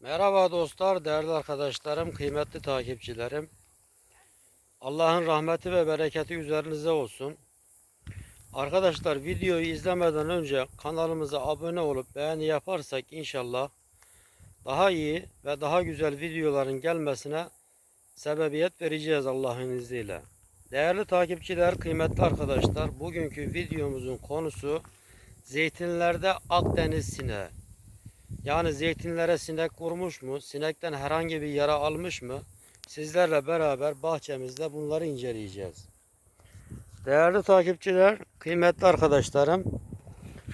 Merhaba dostlar, değerli arkadaşlarım, kıymetli takipçilerim. Allah'ın rahmeti ve bereketi üzerinize olsun. Arkadaşlar videoyu izlemeden önce kanalımıza abone olup beğeni yaparsak inşallah daha iyi ve daha güzel videoların gelmesine sebebiyet vereceğiz Allah'ın izniyle. Değerli takipçiler, kıymetli arkadaşlar, bugünkü videomuzun konusu zeytinlerde Akdeniz sineği. Yani zeytinlere sinek vurmuş mu? Sinekten herhangi bir yara almış mı? Sizlerle beraber bahçemizde bunları inceleyeceğiz. Değerli takipçiler, kıymetli arkadaşlarım,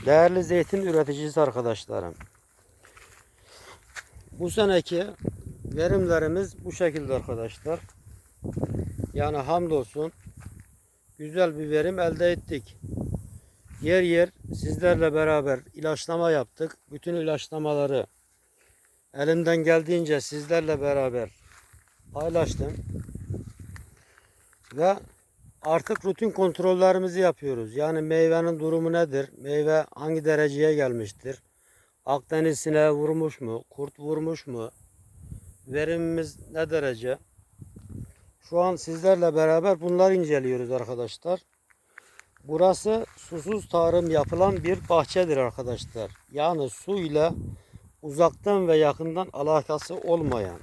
değerli zeytin üreticisi arkadaşlarım. Bu seneki verimlerimiz bu şekilde arkadaşlar. Yani hamdolsun güzel bir verim elde ettik. Yer yer sizlerle beraber ilaçlama yaptık. Bütün ilaçlamaları elimden geldiğince sizlerle beraber paylaştım. Ve artık rutin kontrollerimizi yapıyoruz. Yani meyvenin durumu nedir? Meyve hangi dereceye gelmiştir? Akdeniz sineği vurmuş mu? Kurt vurmuş mu? Verimimiz ne derece? Şu an sizlerle beraber bunları inceliyoruz arkadaşlar. Burası susuz tarım yapılan bir bahçedir arkadaşlar. Yani su ile uzaktan ve yakından alakası olmayan.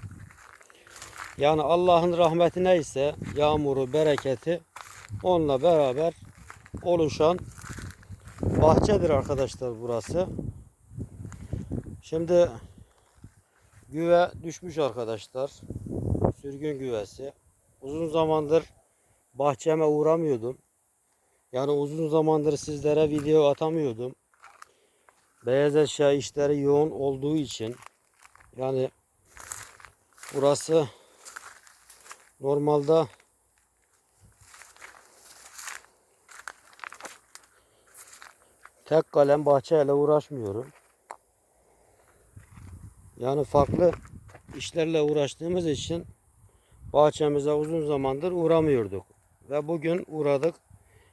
Yani Allah'ın rahmeti neyse yağmuru, bereketi onunla beraber oluşan bahçedir arkadaşlar burası. Şimdi güve düşmüş arkadaşlar. Sürgün güvesi. Uzun zamandır bahçeme uğramıyordum. Yani uzun zamandır sizlere video atamıyordum. Beyaz eşya işleri yoğun olduğu için yani burası normalde tek kalem bahçeyle uğraşmıyorum. Yani farklı işlerle uğraştığımız için bahçemize uzun zamandır uğramıyorduk. Ve bugün uğradık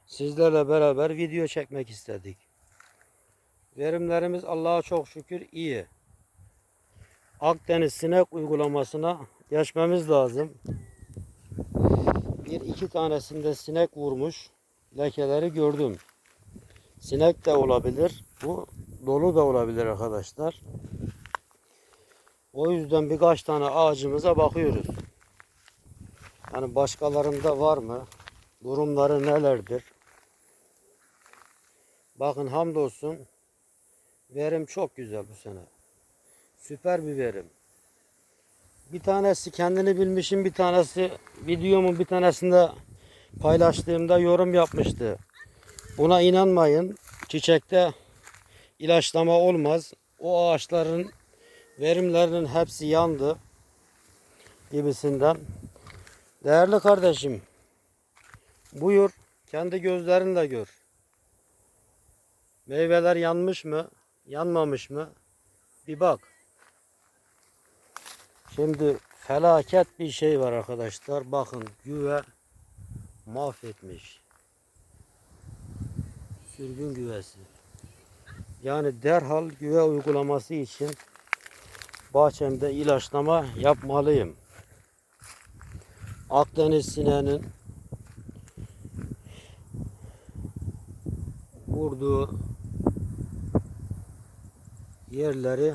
sizlerle beraber video çekmek istedik. Verimlerimiz Allah'a çok şükür iyi. Akdeniz sinek uygulamasına geçmemiz lazım. Bir iki tanesinde sinek vurmuş. Lekeleri gördüm. Sinek de olabilir. Bu dolu da olabilir arkadaşlar. O yüzden birkaç tane ağacımıza bakıyoruz. Yani başkalarında var mı? Durumları nelerdir? Bakın hamdolsun verim çok güzel bu sene. Süper bir verim. Bir tanesi kendini bilmişim, bir tanesi videomun bir tanesinde paylaştığımda yorum yapmıştı. Buna inanmayın. Çiçekte ilaçlama olmaz. O ağaçların verimlerinin hepsi yandı gibisinden. Değerli kardeşim, buyur kendi gözlerinle gör. Meyveler yanmış mı? Yanmamış mı? Bir bak. Şimdi felaket bir şey var arkadaşlar. Bakın güve mahvetmiş. Sürgün güvesi. Yani derhal güve uygulaması için bahçemde ilaçlama yapmalıyım. Akdeniz sineğinin vurduğu yerleri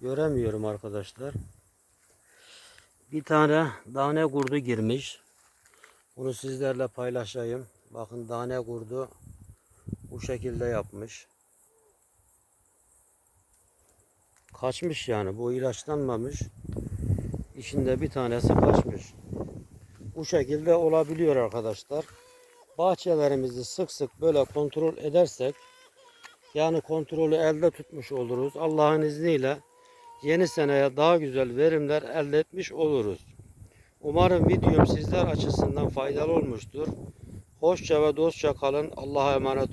göremiyorum arkadaşlar. Bir tane tane kurdu girmiş. Bunu sizlerle paylaşayım. Bakın tane kurdu bu şekilde yapmış. Kaçmış yani. Bu ilaçlanmamış. İçinde bir tanesi kaçmış. Bu şekilde olabiliyor arkadaşlar. Bahçelerimizi sık sık böyle kontrol edersek yani kontrolü elde tutmuş oluruz. Allah'ın izniyle yeni seneye daha güzel verimler elde etmiş oluruz. Umarım videom sizler açısından faydalı olmuştur. Hoşça ve dostça kalın. Allah'a emanet olun.